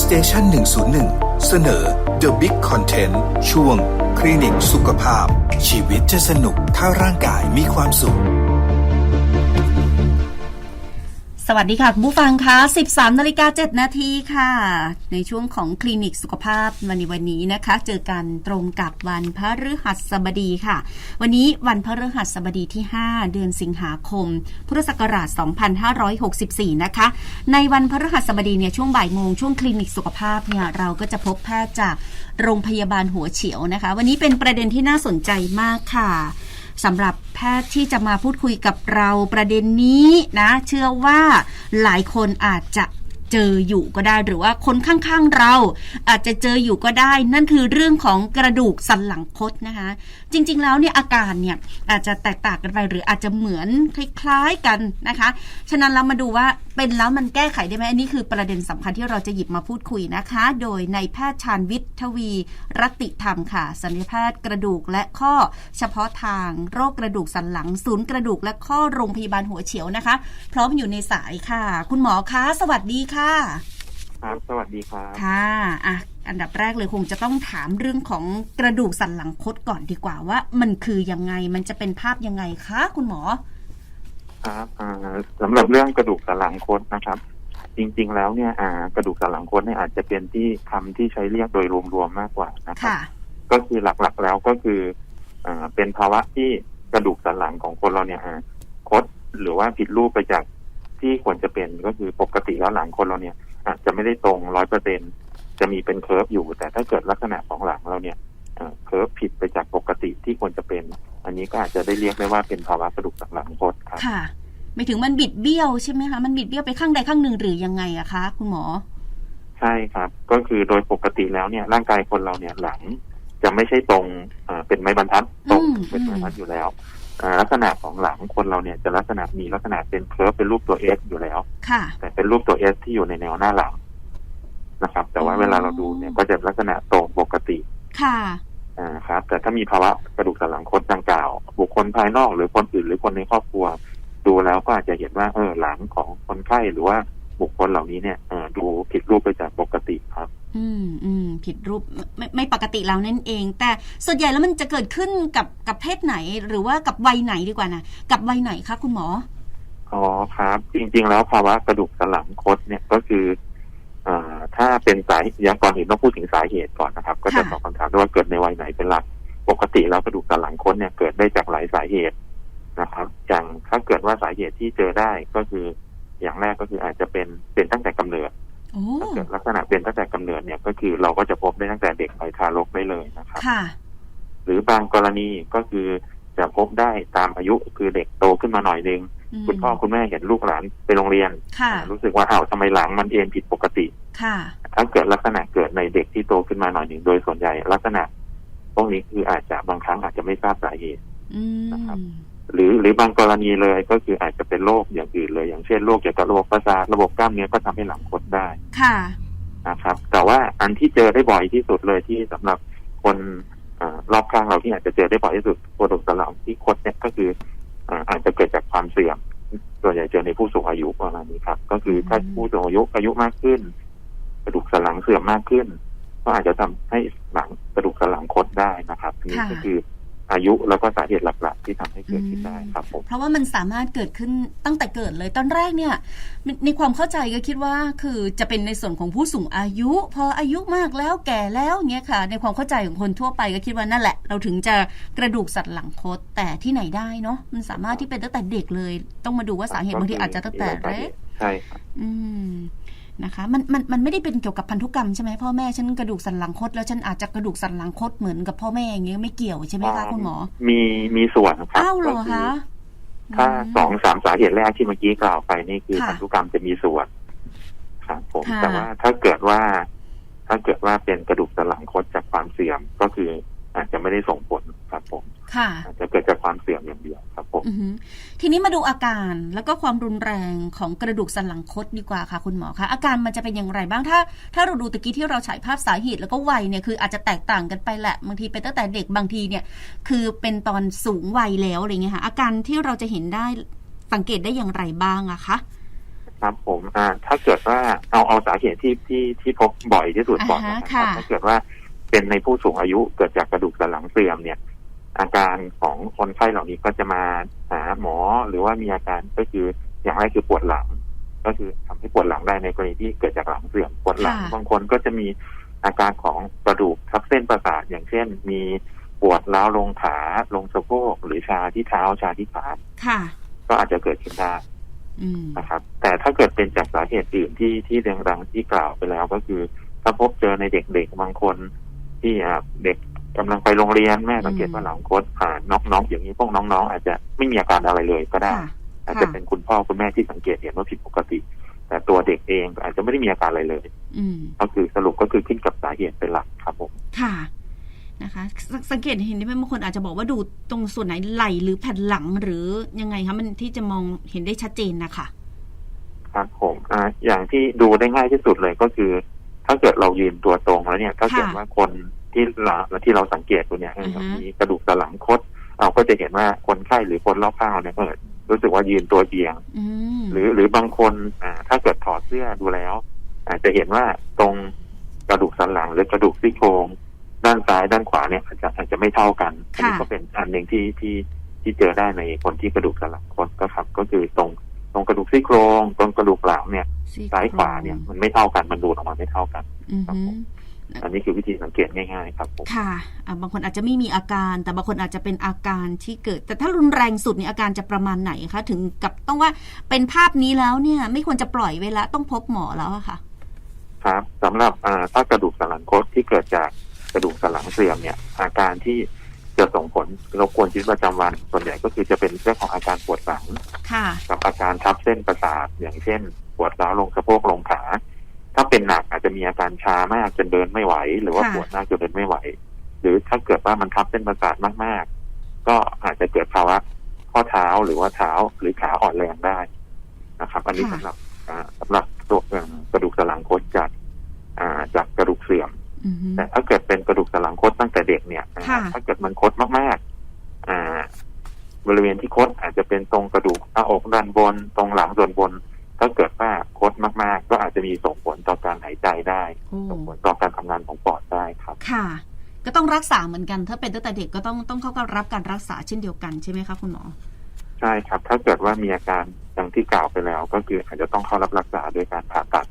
สเตชันหนึ่งศูนย์หนึ่งเสนอ The Big Content ช่วง คลินิกสุขภาพ ชีวิตจะสนุกถ้าร่างกายมีความสุข สวัสดีค่ะ คุณผู้ฟังคะ 13 นาฬิกา 7 นาทีค่ะ ในช่วงของคลินิกสุขภาพวันนี้วันนี้นะคะ เจอกันตรงกับวันพฤหัสบดีค่ะ วันนี้วันพฤหัสบดีที่ 5 เดือนสิงหาคม พุทธศักราช 2564 นะคะ ในวันพฤหัสบดีเนี่ยช่วงบ่ายโมงช่วงคลินิกสุขภาพเนี่ยเราก็จะพบแพทย์จากโรงพยาบาลหัวเฉียวนะคะ วันนี้เป็นประเด็นที่น่าสนใจมากค่ะ สำหรับแพทย์ที่จะมาพูดคุยกับเราประเด็นนี้นะ เชื่อว่าหลายคนอาจจะ เจออยู่ก็ได้ หรือว่าคนข้างๆเรา อาจจะเจออยู่ก็ได้ นั่นคือเรื่องของกระดูกสันหลังคดนะคะ จริง ๆ แล้วเนี่ยอาการเนี่ยอาจจะแตกต่างกันไปหรืออาจจะเหมือนคล้ายๆกันนะคะ ฉะนั้นเรามาดูว่าเป็นแล้วมันแก้ไขได้ไหมอันนี้คือประเด็นสำคัญที่เราจะหยิบมาพูดคุยนะคะ โดยในแพทย์ชาญวิทย์ทวี รัตติธรรมค่ะศัลยแพทย์กระดูกและข้อเฉพาะทางโรคกระดูกสันหลัง ศูนย์กระดูกและข้อโรงพยาบาลหัวเฉียวนะคะ พร้อมอยู่ในสายค่ะ คุณหมอคะสวัสดีค่ะครับ สวัสดีครับ ค่ะ อะ อันดับแรกเลยคงจะต้องถามเรื่องของกระดูกสันหลังคดก่อนดีกว่าว่า มันคือยังไง มันจะเป็นภาพยังไงคะ คุณหมอ ครับอ่าสำหรับเรื่องกระดูกสันหลังคดนะครับ จริง ๆ แล้วเนี่ย อ่า กระดูกสันหลังคดเนี่ยอาจจะเป็นที่คำที่ใช้เรียกโดยรวมๆมากกว่านะครับค่ะก็คือหลักๆแล้วก็คืออ่าเป็นภาวะที่กระดูกสันหลังของคนเราเนี่ยอ่าคดหรือว่าผิดรูปไปจาก ที่ควรจะเป็นก็คือปกติแล้วหลังคนเราเนี่ยอาจจะไม่ได้ตรงร้อยเปอร์เซ็นจะมีเป็นเคิร์ฟอยู่ แต่ถ้าเกิดลักษณะของหลังเราเนี่ยอ่าเคิร์ฟผิดไปจากปกติที่ควรจะเป็น อันนี้ก็อาจจะได้เรียกได้ว่าเป็นภาวะกระดูกสันหลังคดครับค่ะไม่ถึงมันบิดเบี้ยวใช่ไหมคะมันบิดเบี้ยวไปข้างใดข้างหนึ่งหรือยังไงอะคะคุณหมอ ใช่ครับ ก็คือโดยปกติแล้วเนี่ยร่างกายคนเราเนี่ยหลังจะไม่ใช่ตรงอ่าเป็นไม้บรรทัดตรงอืมเป็นไม้บรรทัดอยู่แล้วอ่า ลักษณะของหลังคนเราเนี่ยจะลักษณะมีลักษณะเป็นเคิร์ฟเป็นรูปตัวเอสอยู่แล้ว ค่ะ แต่เป็นรูปตัวเอสที่อยู่ในแนวหน้าหลังนะครับ แต่ว่าอ๋อเวลาเราดูเนี่ยก็จะลักษณะตรงปกติ ค่ะอ่าครับ แต่ถ้ามีภาวะกระดูกสันหลังคดดังกล่าว บุคคลภายนอกหรือคนอื่นหรือคนในครอบครัว ดูแล้วก็อาจจะเห็นว่าเออหลังของคนไข้หรือว่าบุคคลเหล่านี้เนี่ยเออดูผิดรูปไปจากปกติครับ อืมอืมผิดรูปไม่ไม่ปกติแล้วนั่นเอง แต่ส่วนใหญ่แล้วมันจะเกิดขึ้นกับกับเพศไหน หรือว่ากับวัยไหนดีกว่านะกับวัยไหนคะคุณหมออ๋อครับ จริง ๆ แล้วภาวะกระดูกสันหลังคดเนี่ยก็คืออ่าถ้าเป็นสาเหตุอย่างก่อนอื่นต้องพูดถึงสาเหตุก่อนนะครับ ก็จะค่ะตอบคำถามด้วยว่าเกิดในวัยไหนเป็นหลัก ปกติแล้วกระดูกสันหลังคดเนี่ยเกิดได้จากหลายสาเหตุนะครับ อย่างถ้าเกิดว่าสาเหตุที่เจอได้ก็คืออย่างแรกก็คืออาจจะเป็นเป็นตั้งแต่กำเนิดโอ้ ถ้าเกิดลักษณะเป็นตั้งแต่กำเนิดเนี่ยก็คือเราก็จะพบได้ตั้งแต่เด็กไปทารกได้เลยนะครับค่ะหรือบางกรณีก็คือจะพบได้ตามอายุคือเด็กโตขึ้นมาหน่อยนึงอืมคุณพ่อคุณแม่เห็นลูกหลานไปโรงเรียนค่ะรู้สึกว่าอ้าวทำไมหลังมันเอ็นผิดปกติค่ะถ้าเกิดลักษณะเกิดในเด็กที่โตขึ้นมาหน่อยหนึ่งโดยส่วนใหญ่ลักษณะพวกนี้คืออาจจะบางครั้งอาจจะไม่ทราบสาเหตุอืนะครับม หรือหรือบางกรณีเลยก็คืออาจจะเป็นโรคอย่างอื่นเลย อย่างเช่นโรคเกี่ยวกับระบบประสาทระบบกล้ามเนื้อก็ทำให้หลังคดได้ค่ะนะครับ แต่ว่าอันที่เจอได้บ่อยที่สุดเลยที่สำหรับคนอารอบข้างเราที่อาจจะเจอได้บ่อยที่สุดกระดูกสันหลังที่คดเนี่ยก็คืออ่าอาจจะเกิดจากความเสื่อมส่วนใหญ่เจอในผู้สูงอายุประมาณนี้ครับ ก็คือถ้าผู้สูงอายุอายุมากขึ้น กระดูกสันหลังเสื่อมมากขึ้น ก็อาจจะทำให้หลังกระดูกสันหลังคดได้นะครับนี่ค่ะก็คือ อายุแล้วก็สาเหตุหลักๆ ที่ทำให้เกิดขึ้นได้ครับผมเพราะว่ามันสามารถเกิดขึ้นตั้งแต่เกิดเลยตอนแรกเนี่ยในในความเข้าใจก็คิดว่าคือจะเป็นในส่วนของผู้สูงอายุ พออายุมากแล้วแก่แล้วเงี้ยค่ะ ในความเข้าใจของคนทั่วไปก็คิดว่านั่นแหละ เราถึงจะกระดูกสันหลังคดแต่ที่ไหนได้เนาะมันสามารถที่เป็นตั้งแต่เด็กเลย ต้องมาดูว่าสาเหตุบางทีอาจจะตั้งแต่เล็กใช่ครับอืม นะคะมันมันมันไม่ได้เป็นเกี่ยวกับพันธุกรรมใช่ไหมพ่อแม่ฉันกระดูกสันหลังคดแล้วฉันอาจจะกระดูกสันหลังคดเหมือนกับพ่อแม่อย่างเงี้ยไม่เกี่ยวใช่ไหมคะคุณหมอ มีมีส่วนครับอ้าวเหรอก็คะถ้าสองสามสาเหตุแรกที่เมื่อกี้กล่าวไปนี่คือค่ะพันธุกรรมจะมีส่วนครับผมค่ะแต่ว่าถ้าเกิดว่า ถ้าเกิดว่าเป็นกระดูกสันหลังคดจากความเสื่อมก็คือ อาจจะไม่ได้ส่งผลครับผมค่ะอาจจะเกิดจากความเสื่อมอย่างเดียวครับผมอือหือทีนี้มาดูอาการแล้วก็ความรุนแรงของกระดูกสันหลังคดดีกว่าค่ะ คุณหมอคะอาการมันจะเป็นอย่างไรบ้างถ้า ถ้าเราดูตะกี้ที่เราฉายภาพสาเหตุแล้วก็วัยเนี่ยคืออาจจะแตกต่างกันไปแหละบางทีเป็นตั้งแต่เด็กบางทีเนี่ย คือเป็นตอนสูงวัยแล้วอะไรเงี้ยค่ะอาการที่เราจะเห็นได้สังเกตได้อย่างไรบ้างอะคะครับผมอ่าถ้าเกิดว่าเอาเอาสาเหตุที่ที่ที่พบบ่อยที่สุดก่อนอ่าฮะนะครับค่ะถ้าเกิดว่า เป็นในผู้สูงอายุเกิดจากกระดูกสันหลังเสื่อมเนี่ย อาการของคนไข้เหล่านี้ก็จะมาหาหมอหรือว่ามีอาการก็คืออย่างแรกคือปวดหลัง ก็คือทำให้ปวดหลังได้ในกรณีที่เกิดจากหลังเสื่อมปวดหลังค่ะบางคนก็จะมีอาการของกระดูกทับเส้นประสาทอย่างเช่น มีปวดร้าวลงขาลงสะโพกหรือชาที่เท้าชาที่ขาค่ะ ก็อาจจะเกิดขึ้นได้อืมนะครับ แต่ถ้าเกิดเป็นจากสาเหตุอื่นที่ที่เรียงรังที่กล่าวไปแล้วก็คือ ถ้าพบเจอในเด็กๆบางคน ที่อ่าเด็กกำลังไปโรงเรียนแม่สังเกตว่าหลังโคดผ่านน้องๆอย่างนี้พวกน้องๆ อาจจะไม่มีอาการอะไรเลยก็ได้ค่ะอาจจะเป็นคุณพ่อคุณแม่ที่สังเกตเห็นว่าผิดปกติ แต่ตัวเด็กเองก็อาจจะไม่ได้มีอาการอะไรเลยอืมก็คือสรุปก็คือขึ้นกับสาเหตุเป็นหลักครับผมค่ะนะคะสสังเกตเห็นได้ไหมบางคนอาจจะบอกว่าดูตรงส่วนไหนไหล่หรือแผ่นหลังหรือยังไงคะมันที่จะมองเห็นได้ชัดเจนนะคะครับผมอ่าอย่างที่ดูได้ง่ายที่สุดเลยก็คือ ถ้าเกิดเรายืนตัวตรงแล้วเนี่ย ถ้าเกิดค่ะว่าคนที่เราที่เราสังเกตดูเนี่ยอือฮะมีกระดูกสันหลังคดเราก็จะเห็นว่าคนไข้หรือคนรอบข้างเราเนี่ยเออรู้สึกว่ายืนตัวเอียงอืมหรือหรือบางคนอ่าถ้าเกิดถอดเสื้อดูแล้ว อาจจะเห็นว่าตรงกระดูกสันหลังหรือกระดูกซี่โครงด้านซ้ายด้านขวาเนี่ยอาจจะอาจจะไม่เท่ากันอันนี้ค่ะก็เป็นอันหนึ่งที่ที่ที่เจอได้ในคนที่กระดูกสันหลังคดก็ครับ ก็คือตรง ตรงกระดูกซี่โครงตรงกระดูกหลังเนี่ยซี่โครงซ้ายขวาเนี่ยมันไม่เท่ากันมันดูดออกมาไม่เท่ากันอือฮึอันนี้คือวิธีสังเกตง่ายๆครับผมค่ะอ่าบางคนอาจจะไม่มีอาการ แต่บางคนอาจจะเป็นอาการที่เกิด แต่ถ้ารุนแรงสุดเนี่ยอาการจะประมาณไหนคะถึงกับต้องว่าเป็นภาพนี้แล้วเนี่ย ไม่ควรจะปล่อยไว้แล้วต้องพบหมอแล้วอะค่ะ ครับสำหรับอ่าถ้ากระดูกสันหลังคดที่เกิดจากกระดูกสันหลังเสื่อมเนี่ย อาการที่ จะส่งผลรบกวนชีวิตประจำวัน ส่วนใหญ่ก็คือจะเป็นเรื่องของอาการปวดหลังค่ะกับอาการทับเส้นประสาทอย่างเช่น ปวดร้าวลงสะโพกลงขา ถ้าเป็นหนักอาจจะมีอาการชามากจนเดินไม่ไหว หรือว่าค่ะปวดมากจนเดินไม่ไหว หรือถ้าเกิดว่ามันทับเส้นประสาทมากๆ ก็อาจจะเกิดภาวะข้อเท้าหรือว่าเท้าหรือขาอ่อนแรงได้นะครับ อันนี้สำหรับ ถ้าเกิดมันคดมากๆอ่าบริเวณที่คดอาจจะเป็นตรงกระดูกหน้าอกด้านบน ตรงหลังส่วนบน ถ้าเกิดว่าคดมากๆ ก็อาจจะมีส่งผลต่อการหายใจได้โอ้ส่งผลต่อการทำงานของปอดได้ครับค่ะ ก็ต้องรักษาเหมือนกัน ถ้าเป็นตั้งแต่เด็กก็ต้องต้องเข้ากับรับการรักษาเช่นเดียวกันใช่ไหมคะคุณหมอ ใช่ครับ ถ้าเกิดว่ามีอาการอย่างที่กล่าวไปแล้ว ก็คืออาจจะต้องเข้ารับรักษาโดยการผ่าตัด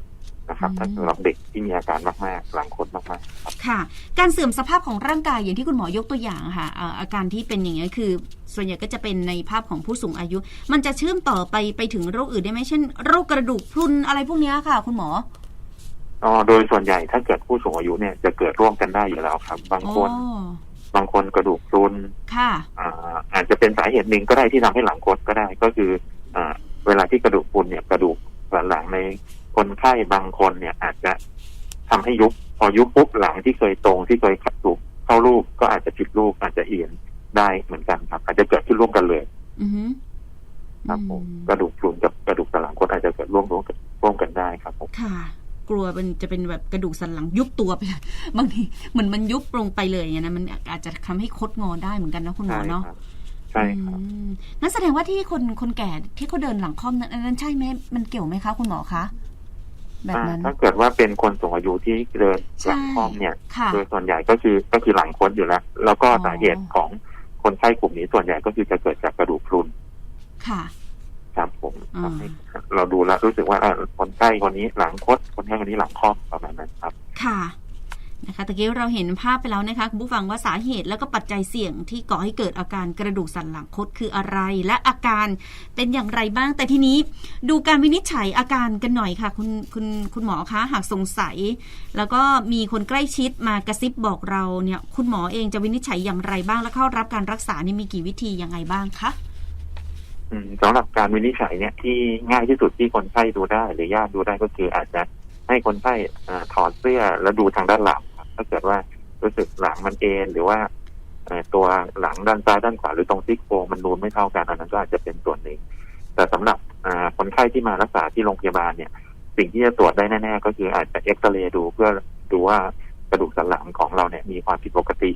นะครับอืมถ้าสำหรับเด็กที่มีอาการมากๆหลังคดมากๆครับค่ะ การเสื่อมสภาพของร่างกายอย่างที่คุณหมอยกตัวอย่างค่ะเอ่ออาการที่เป็นอย่างนี้ยคือ ส่วนใหญ่ก็จะเป็นในภาพของผู้สูงอายุ มันจะเชื่อมต่อไปไปถึงโรคอื่นได้ไหมเช่นโรคกระดูกพรุนอะไรพวกเนี้ยค่ะ คุณหมออ๋อโดยส่วนใหญ่ถ้าเกิดผู้สูงอายุเนี่ยจะเกิดร่วมกันได้อยู่แล้วครับ บางคนอ๋อบางคนกระดูกพรุนค่ะอ่าอาจจะเป็นสาเหตุหนึ่งก็ได้ที่ทำให้หลังคดก็ได้ก็คืออ่าเวลาที่กระดูกพรุนเนี่ยกระดูกสันหลังใน คนไข้บางคนเนี่ยอาจจะทำให้ยุบพอยุบปุ๊บหลังที่เคยตรงที่เคยขัดถูกเข้ารูปก็อาจจะผิดรูปอาจจะเอียงได้เหมือนกันครับ อาจจะเกิดขึ้นร่วมกันเลยอือฮึครับผมอืมกระดูกพรุนกับกระดูกสันหลังคดอาจจะเกิดร่วมร่วมกันร่วมกันได้ครับผมค่ะ กลัวมันจะเป็นแบบกระดูกสันหลังยุบตัวไปเลยบางทีเหมือนมันยุบลงไปเลยอย่างนั้นนะมันอาจจะทำให้คดงอได้เหมือนกันนะคุณหมอเนาะครับใช่ครับอืมนั่นแสดงว่าที่คนคนแก่ที่เขาเดินหลังค่อมนั้นอันนั้นใช่ไหมมันเกี่ยวไหมคะคุณหมอคะ แบบนั้นอ่าถ้าเกิดว่าเป็นคนสูงอายุที่เดินหลังใช่คล่อมเนี่ยค่ะโดยส่วนใหญ่ก็คือก็คือหลังคดอยู่แล้ว แล้วก็อ๋อสาเหตุของคนไข้กลุ่มนี้ส่วนใหญ่ก็คือจะเกิดจากกระดูกพรุน ค่ะ ครับผมอ่าทำให้เราดูแล้วรู้สึกว่าเอ่อคนไข้คนนี้หลังคดคนไข้คนนี้หลังคล่อมประมาณนั้นครับ ค่ะ นะคะตะกี้เราเห็นภาพไปแล้วนะคะคุณผู้ฟังว่าสาเหตุแล้วก็ปัจจัยเสี่ยงที่ก่อให้เกิดอาการกระดูกสันหลังคดคืออะไร และอาการเป็นอย่างไรบ้าง แต่ทีนี้ดูการวินิจฉัยอาการกันหน่อยค่ะ คุณคุณคุณหมอคะหากสงสัย แล้วก็มีคนใกล้ชิดมากระซิบบอกเราเนี่ยคุณหมอเองจะวินิจฉัยอย่างไรบ้างและเข้ารับการรักษานี่มีกี่วิธียังไงบ้างคะอืมสำหรับการวินิจฉัยเนี่ยที่ง่ายที่สุดที่คนไข้ดูได้ หรือญาติดูได้ก็คืออาจจะให้คนไข้ถอดเสื้อแล้วดูทางด้านหลัง ถ้าเกิดว่ารู้สึกหลังมันเอนหรือว่าตัวหลังด้านซ้ายด้านขวาหรือตรงซี่โครงมันนูนไม่เท่ากันอันนั้นก็อาจจะเป็นส่วนหนึ่งแต่สำหรับคนไข้ที่มารักษาที่โรงพยาบาลเนี่ย สิ่งที่จะตรวจได้แน่ ๆ ก็คืออาจจะเอ็กซเรย์ดูเพื่อดูว่ากระดูกสันหลังของเราเนี่ยมีความผิดปกติ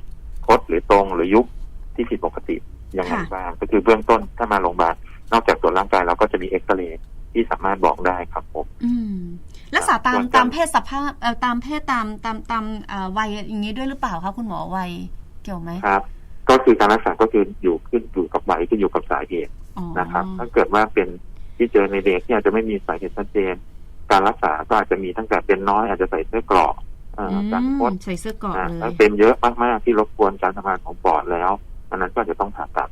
คดหรือตรงหรือยุบที่ผิดปกติยังไงบ้างก็คือเบื้องต้นถ้ามาโรงพยาบาลนอกจากตรวจร่างกายเราก็จะมีเอ็กซเรย์ที่สามารถบอกได้ครับผมอืม รักษาตามส่วนการตามเพศสภาพเอ่อตามเพศตามตามตามเอ่อวัยอย่างนี้ด้วยหรือเปล่าคะคุณหมอวัยเกี่ยวไหมครับ ก็คือการรักษาก็คืออยู่ขึ้นอยู่กับวัยขึ้นอยู่กับสาเหตุอ๋อนะครับ ถ้าเกิดว่าเป็นที่เจอในเด็กที่อาจจะไม่มีสาเหตุชัดเจน การรักษาก็อาจจะมีตั้งแต่เป็นน้อยอาจจะใส่เสื้อเกราะอ่าอืการพดมใส่เสื้อเกราะอ่าเลถ้ายเป็นเยอะมากๆที่รบกวนการทำงานของปอดแล้วอันนั้นก็จะต้องผ่าตัด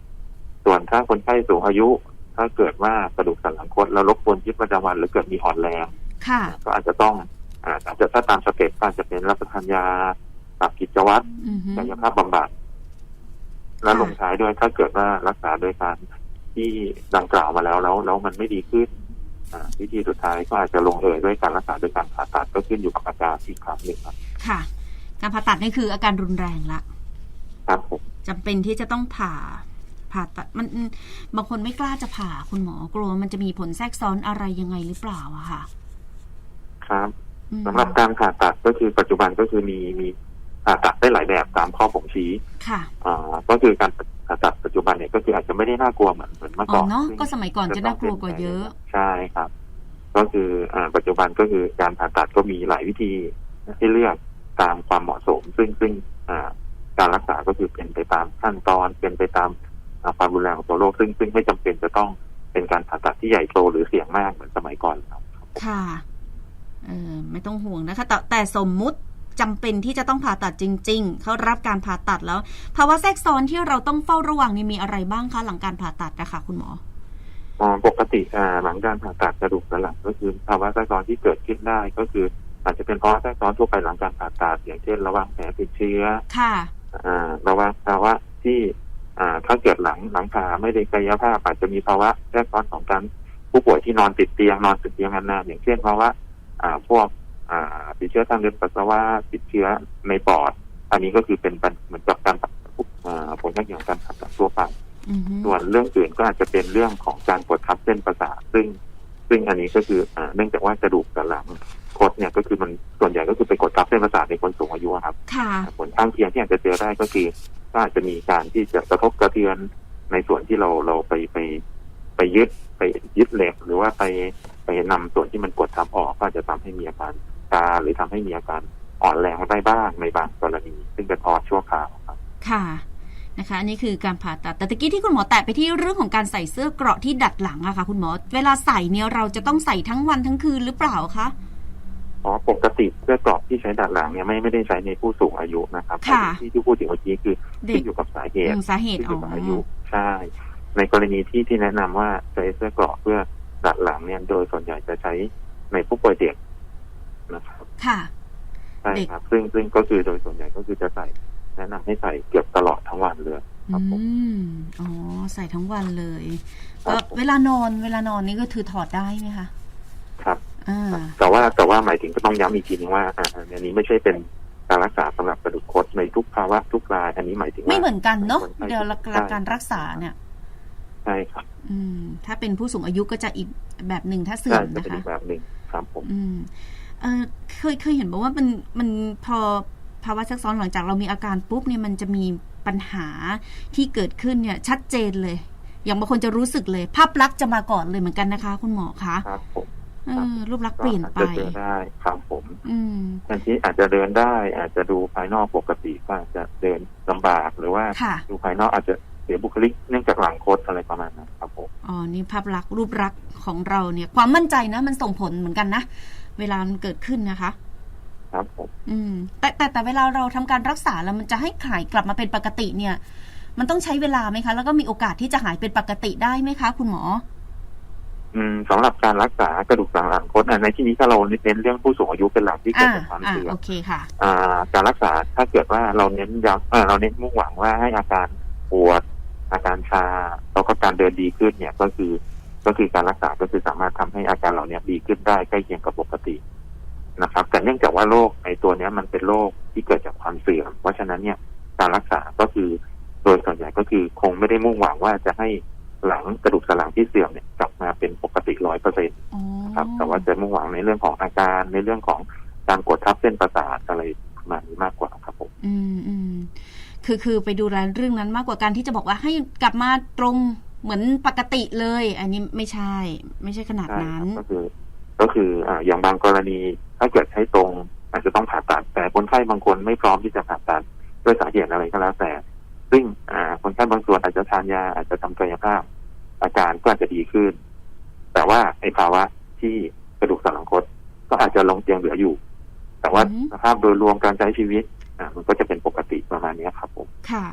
ส่วนถ้าคนไข้สูงอายุ ถ้าเกิดว่ากระดูกสันหลังคดแล้วรบกวนชีวิตประจำวันหรือเกิดมีอ่อนแรง ค่ะ ก็อาจจะต้องอาอาจจะถ้าตามสเต็ปก็อาจจะเป็นรับประทานยาปรับกิจวัตรอือฮึกายภาพบำบัดแล้วค่ะลงท้ายด้วยถ้าเกิดว่ารักษาโดยการที่ดังกล่าวมาแล้วแล้วแล้วมันไม่ดีขึ้นอ่าวิธีสุดท้ายก็อาจจะลงเอยด้วยการรักษาโดยการผ่าตัดก็ขึ้นอยู่กับอาการอีกครั้งหนึ่งครับ ค่ะ การผ่าตัดนี่คืออาการรุนแรงละครับผมจำเป็นที่จะต้องผ่าผ่าตัดมันบางคนไม่กล้าจะผ่าคุณหมอกลัว มันจะมีผลแทรกซ้อนอะไรยังไงหรือเปล่าอะค่ะ ครับอืมสำหรับการผ่าตัดก็คือปัจจุบันก็คือมีมีผ่าตัดได้หลายแบบตามข้อบ่งชี้ค่ะอ่าก็คือการผ่าตัดปัจจุบันเนี่ยก็คืออาจจะไม่ได้น่ากลัวเหมือนเหมือนเมื่ออ๋ก่ออนเนาะซึ่งก็สมัยก่อนจะน่ากลัวกว่าเยอะ ใช่ครับ ก็คืออ่าปัจจุบันก็คือการผ่าตัดก็มีหลายวิธีให้เลือกตามความเหมาะสม ซึ่งซึ่งอ่าการรักษาก็คือเป็นไปตามขั้นตอน เป็นไปตามอ่าความรุนแรงของตัวโรคซึ่งซึ่งไม่จำเป็นจะต้องเป็นการผ่าตัดที่ใหญ่โตหรือเสี่ยงมากเหมือนสมัยก่อนครับ ค่ะเออไม่ต้องห่วงนะคะ แต่แต่สมมุติจำเป็นที่จะต้องผ่าตัดจริง ๆ เขารับการผ่าตัดแล้ว ภาวะแทรกซ้อนที่เราต้องเฝ้าระวังนี่มีอะไรบ้างคะหลังการผ่าตัดนะคะคุณหมออ่าปกติอ่าหลังการผ่าตัดกระดูกสันหลังก็คือภาวะแทรกซ้อนที่เกิดขึ้นได้ก็คือ อาจจะเป็นภาวะแทรกซ้อนทั่วไปหลังการผ่าตัดอย่างเช่น ระหว่างแผลติดเชื้อค่ะอ่าระหว่างภาวะที่อ่าถ้าเกิดหลังหลังผ่าไม่ได้กายภาพอาจจะมีภาวะแทรกซ้อนของการผู้ป่วยที่นอนติดเตียงนอนติดเตียงนานๆอย่างเช่นภาวะอ่า พวกอ่าติดเชื้อทางเดินปัสสาวะติดเชื้อในปอด อันนี้ก็คือเป็นปัญเหมือนกับการอ่าผลข้างเคียงของการผ่าตัดทั่วไปอือฮึส่วนเรื่องอื่นก็อาจจะเป็นเรื่องของการกดทับเส้นประสาทซึ่ง ซึ่งอันนี้ก็คืออ่าเนื่องจากว่ากระดูกสันหลังคดเนี่ยก็คือมันส่วนใหญ่ก็คือไปกดทับเส้นประสาทในคนสูงอายุอะครับค่ะผลข้างเคียงที่อาจจะเจอได้ก็คือก็อาจจะมีการที่จะกระทบกระเทือนในส่วนที่เราเราไปไป ไปยึดไปยึดเหล็กหรือว่าไป ไปนำส่วนที่มันกดทับออกก็อาจจะทำให้มีอาการตาหรือทำให้มีอาการอ่อนแรงได้บ้างในบางกรณี ซึ่งเป็นพอชั่วคราวครับ ค่ะนะคะอันนี้คือการผ่าตัดแต่ตะกี้ที่คุณหมอแตะไปที่เรื่องของการใส่เสื้อเกราะที่ดัดหลังอะค่ะ คุณหมอ เวลาใส่เนี่ยเราจะต้องใส่ทั้งวันทั้งคืนหรือเปล่าคะอ๋อปกติเสื้อกรอบที่ใช้ดัดหลังเนี่ยไม่ไม่ได้ใช้ในผู้สูงอายุนะครับค่ะที่ที่พูดถึงเมื่อกี้คือเด็ขึ้กนอยู่กับสาเหอืตุมสาเหตุขึ้นออ๋อยู่กับอายุใช่ ในกรณีที่ที่แนะนำว่าใช้เสื้อกรอบเพื่อดัด หลังเนี่ยโดยส่วนใหญ่จะใช้ในผู้ป่วยเด็กนะครับ ค่ะใช่เด็กครับ ซึ่งซึ่งก็คือโดยส่วนใหญ่ก็คือจะใส่แนะนำให้ใส่เกือบตลอดทั้งวันเลยครับผมอืมอ๋อ ใส่ทั้งวันเลยครัก็บผมเวลานอนเวลานอนนี่ก็ถือถอดได้ไหมคะ ครับอ่าแต่ว่าแต่ว่าหมายถึงก็ต้องย้ำอีกทีนึงว่าอ่าอันนี้ไม่ใช่เป็นการรักษาสำหรับกระดูกคดในทุกภาวะทุกราย อันนี้หมายถึงว่าไม่เหมือนกันเนาะคไข้เดี๋ยวหลักใช่การรักษาเนี่ย ใช่ครับอืม ถ้าเป็นผู้สูงอายุก็จะอีกแบบหนึ่งถ้าเสื่ใช่อมจะนะเป็นคะอีกแบบหนึ่งครับผมอืมเออเคยเคยเห็นบอกว่ามันมันพอภาวะแทรกซ้อนหลังจากเรามีอาการปุ๊บเนี่ยมันจะมีปัญหาที่เกิดขึ้นเนี่ย ชัดเจนเลย อย่างบางคนจะรู้สึกเลย ภาพลักษณ์จะมาก่อนเลยเหมือนกันนะคะ คุณหมอคะครับผมเออรูปลักษณ์ก็เปลี่ยนอาจไปจะเจอได้ครับผมอืมบางทีอาจจะเดินได้ อาจจะดูภายนอกปกติก็อาจจะเดินลำบากหรือว่าค่ะดูภายนอกอาจจะเสียบุคลิกเนื่องจากหลังโคดอะไรประมาณนั้นครับผม อ๋อ นี่ภาพลักษณ์รูปลักษณ์ของเราเนี่ย ความมั่นใจนะ มันส่งผลเหมือนกันนะ เวลามันเกิดขึ้นนะคะ ครับผมอืม แต่แต่แต่เวลาเราทำการรักษาแล้วมันจะให้หายกลับมาเป็นปกติเนี่ย มันต้องใช้เวลาไหมคะ แล้วก็มีโอกาสที่จะหายเป็นปกติได้ไหมคะ คุณหมอ อืมสำหรับการรักษากระดูกสันหลังคดอะในที่นี้ถ้าเราเน้นเรื่องผู้สูงอายุเป็นหลักที่เกิดอ่าจากความอ่าเสื่อโอมเคค่ะ อ่า การรักษาถ้าเกิดว่าเราเน้นย้ำเอ่อเราเน้นมุ่งหวังว่าให้อาการปวด อาการชาแล้วก็การเดินดีขึ้นเนี่ยก็คือก็คือการรักษาก็คือสามารถทำให้อาการเหล่านี้ดีขึ้นได้ใกล้เคียงกับปกตินะครับ แต่เนื่องจากว่าโรคไอ้ตัวเนี้ยมันเป็นโรคที่เกิดจากความเสื่อม เพราะฉะนั้นเนี่ยการรักษาก็คือโดยส่วนใหญ่ก็คือคงไม่ได้มุ่งหวังว่าจะให้หลังกระดูกสันหลังที่เสื่อมเนี่ยกลับมาเป็นปกติร้อยเปอร์เซ็นต์อ๋อครับ แต่ว่าจะมุ่งหวังในเรื่องของอาการในเรื่องของการกดทับเส้นประสาทอะไรประมาณนี้มากกว่าครับผม อืมอืม คือคือไปดูแลเรื่องนั้นมากกว่าการที่จะบอกว่าให้กลับมาตรงเหมือนปกติเลย อันนี้ไม่ใช่ ไม่ใช่ขนาดใช่นั้นครับก็คือ ก็คืออ่าอย่างบางกรณีถ้าเกิดใช้ตรงอาจจะต้องผ่าตัด แต่คนไข้บางคนไม่พร้อมที่จะผ่าตัดด้วยสาเหตุอะไรก็แล้วแต่ ซึ่งอ่าคนไข้บางส่วนอาจจะทานยาอาจจะทำกายภาพ อาการก็อาจจะดีขึ้น แต่ว่าไอ้ภาวะที่กระดูกสันหลังคดก็อาจจะลงเตียงเหลืออยู่ แต่ว่าอือฮึสภาพโดยรวมการใช้ชีวิต อ่ามันก็จะเป็นปกติประมาณเนี้ยครับผม ค่ะ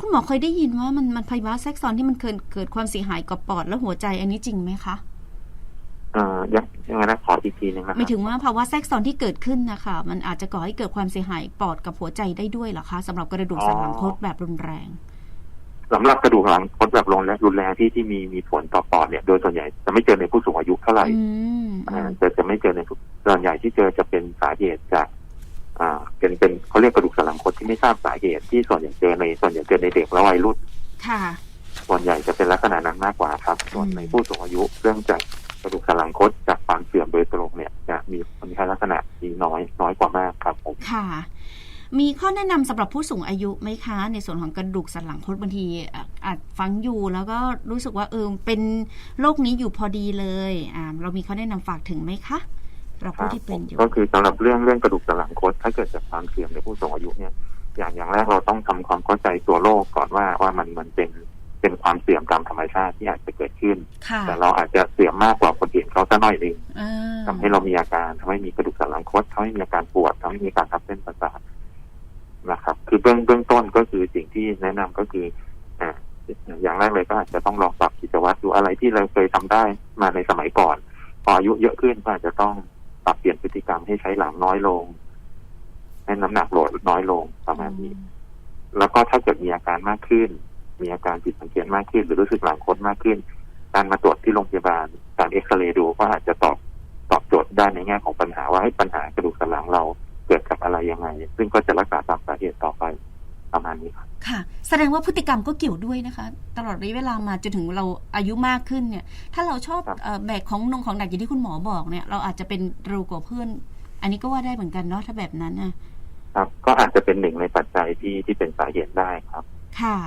คุณหมอเคยได้ยินว่ามันมันภาวะแทรกซ้อนที่มันเกิดเกิดความเสียหายกับปอดและหัวใจอันนี้จริงไหมคะเอ่อยังยังไงนะขออีกทีหนึงนะคหมารัยบถึงว่าภาวะแทรกซ้อนที่เกิดขึ้นนะคะมันอาจจะก่อให้เกิดความเสียหายปอดกับหัวใจได้ด้วยเหรอคะสำหรับกระดูกสันหลังคดแบบรุนแรงสำหรับกระดูกหลังคดแบบรุนแรงรุนแรงที่ที่มีมีผลต่อปอดเนี่ยโดยส่วนใหญ่จะไม่เจอในผู้สูงอายุเท่าไหร่อืมอ่าจะจะไม่เจอในผู้ส่วนใหญ่ที่เจอจะเป็นสาเหตุจาก อ่าเป็นเป็นเขาเรียกกระดูกสันหลังคดที่ไม่ทราบสาเหตุที่ส่วนใหญ่เจอในส่วนใหญ่เจอในเด็กและวัยรุ่นค่ะ ส่วนใหญ่จะเป็นลักษณะนั้นมากกว่าครับ ส่วนอืมในผู้สูงอายุเรื่องจากกระดูกสันหลังคดจากความเสื่อมโดยตรงเนี่ยจะมีคนไข้ลักษณะที่น้อยน้อยกว่ามากครับผมค่ะ มีข้อแนะนำสำหรับผู้สูงอายุไหมคะ ในส่วนของกระดูกสันหลังคดบางทีอะอาจฟังอยู่แล้วก็รู้สึกว่าเออเป็นโรคนี้อยู่พอดีเลยอ่าเรามีข้อแนะนำฝากถึงไหมคะ สำหรับผู้ที่เป็นอยู่ ก็คือสำหรับเรื่องเรื่องกระดูกสันหลังคดถ้าเกิดจากความเสื่อมในผู้สูงอายุเนี่ยอย่างอย่างแรกเราต้องทำความเข้าใจตัวโรคก่อนว่าว่ามันมันเป็นเป็นความเสื่อมตามธรรมชาติที่อาจจะเกิดขึ้นค่ะแต่เราอาจจะเสื่อมมากกว่าคนอื่นเขาสักหน่อยหนึงอ่าทำให้เรามีอาการทำให้มีกระดูกสันหลังคดทำให้มีอาการปวดทำให้มีอาการทับเส้นประสาทนะครับ คือเบื้องเบื้องต้นก็คือสิ่งที่แนะนำก็คืออ่าอย่างแรกเลยก็อาจจะต้องลองปรับกิจวัตรดูอะไรที่เราเคยทำได้มาในสมัยก่อนพออายุเยอะขึ้นก็อาจจะต้อง ปรับเปลี่ยนพฤติกรรมให้ใช้หลังน้อยลง ให้น้ำหนักโหลดน้อยลงประมาณนี้ แล้วก็ถ้าเกิดมีอาการมากขึ้น มีอาการผิดสังเกตมากขึ้น หรือรู้สึกหลังคดมากขึ้น การมาตรวจที่โรงพยาบาล การเอ็กซเรย์ดูก็อาจจะตอบตอบโจทย์ได้ในแง่ของปัญหาว่าให้ปัญหากระดูกสันหลังเราเกิดกับอะไรยังไง ซึ่งก็จะรักษาตามสาเหตุต่อไป ประมาณนี้ครับค่ะ แสดงว่าพฤติกรรมก็เกี่ยวด้วยนะคะ ตลอดระยะเวลามาจนถึงเราอายุมากขึ้นเนี่ย ถ้าเราชอบครับเอ่อแบกของนงของหนักอย่างที่คุณหมอบอกเนี่ย เราอาจจะเป็นเร็วกว่าเพื่อน อันนี้ก็ว่าได้เหมือนกันเนาะถ้าแบบนั้นนะครับ ก็อาจจะเป็นหนึ่งในปัจจัยที่ที่เป็นสาเหตุได้ครับ ค่ะ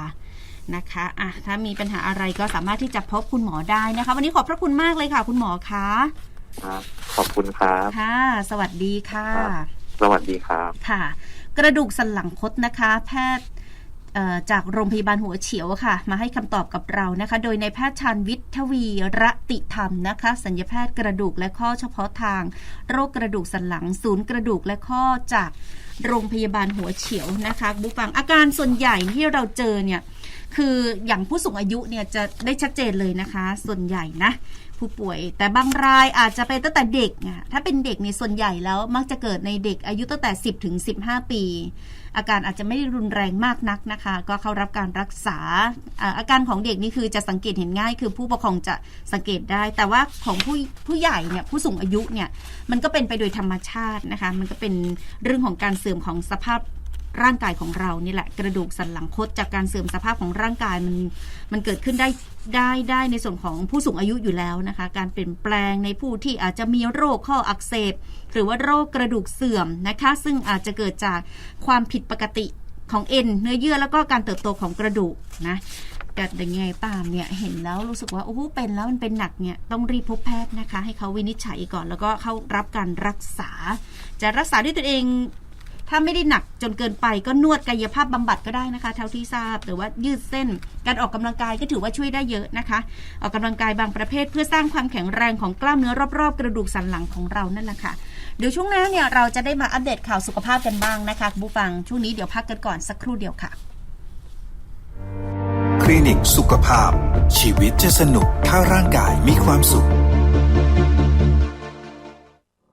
นะคะอะถ้ามีปัญหาอะไรก็สามารถที่จะพบคุณหมอได้นะคะ วันนี้ขอบพระคุณมากเลยค่ะ คุณหมอคะครับขอบคุณครับ ค่ะ สวัสดีค่ะครับสวัสดีครับ ค่ะ กระดูกสันหลังคดนะคะ แพทย์จากโรงพยาบาลหัวเฉียวค่ะ มาให้คำตอบกับเรานะคะ โดยในายแพทย์ชาญวิทย์ทวีระติธรรมนะคะ สัญญาแพทย์กระดูกและข้อเฉพาะทาง โรคกระดูกสันหลัง ศูนย์กระดูกและข้อจากโรงพยาบาลหัวเฉียวนะคะบุฟังอาการส่วนใหญ่ที่เราเจอเนี่ย คืออย่างผู้สูงอายุเนี่ยจะได้ชัดเจนเลยนะคะ ส่วนใหญ่นะ ผู้ป่วย แต่บางรายอาจจะเป็นตั้งแต่เด็กอะถ้าเป็นเด็กเนี่ยส่วนใหญ่แล้วมักจะเกิดในเด็กอายุตั้งแต่ 10ถึง15 ปี อาการอาจจะไม่ได้รุนแรงมากนักนะคะ ก็เข้ารับการรักษาอาการของเด็กนี่คือจะสังเกตเห็นง่าย คือผู้ปกครองจะสังเกตได้ แต่ว่าของผู้ผู้ใหญ่เนี่ยผู้สูงอายุเนี่ยมันก็เป็นไปโดยธรรมชาตินะคะ มันก็เป็นเรื่องของการเสื่อมของสภาพ ร่างกายของเรานี่แหละกระดูกสันหลังคดจากการเสื่อมสภาพของร่างกายมันมันเกิดขึ้นได้ได้ได้ในส่วนของผู้สูงอายุอยู่แล้วนะคะ การเปลี่ยนแปลงในผู้ที่อาจจะมีโรคข้ออักเสบ หรือว่าโรคกระดูกเสื่อมนะคะ ซึ่งอาจจะเกิดจากความผิดปกติของเอ็นเนื้อเยื่อแล้วก็การเติบโตของกระดูกนะแต่ยังไงตามเนี่ยเห็นแล้วรู้สึกว่าโอ้โหเป็นแล้วมันเป็นหนักเนี่ยต้องรีบพบแพทย์นะคะ ให้เขาวินิจฉัยก่อนแล้วก็เข้ารับการรักษา จะรักษาด้วยตัวเอง ถ้าไม่ได้หนักจนเกินไปก็นวดกายภาพบำบัดก็ได้นะคะ เท่าที่ทราบหรือว่ายืดเส้น การออกกำลังกายก็ถือว่าช่วยได้เยอะนะคะ ออกกำลังกายบางประเภท เพื่อสร้างความแข็งแรงของกล้ามเนื้อรอบๆ กระดูกสันหลังของเรานั่นแหละค่ะเดี๋ยวช่วงหน้าเนี่ยเราจะได้มาอัปเดตข่าวสุขภาพกันบ้างนะคะคุณผู้ฟังช่วงนี้เดี๋ยวพักกันก่อนสักครู่เดียวค่ะ คลินิกสุขภาพ ชีวิตจะสนุกถ้าร่างกายมีความสุข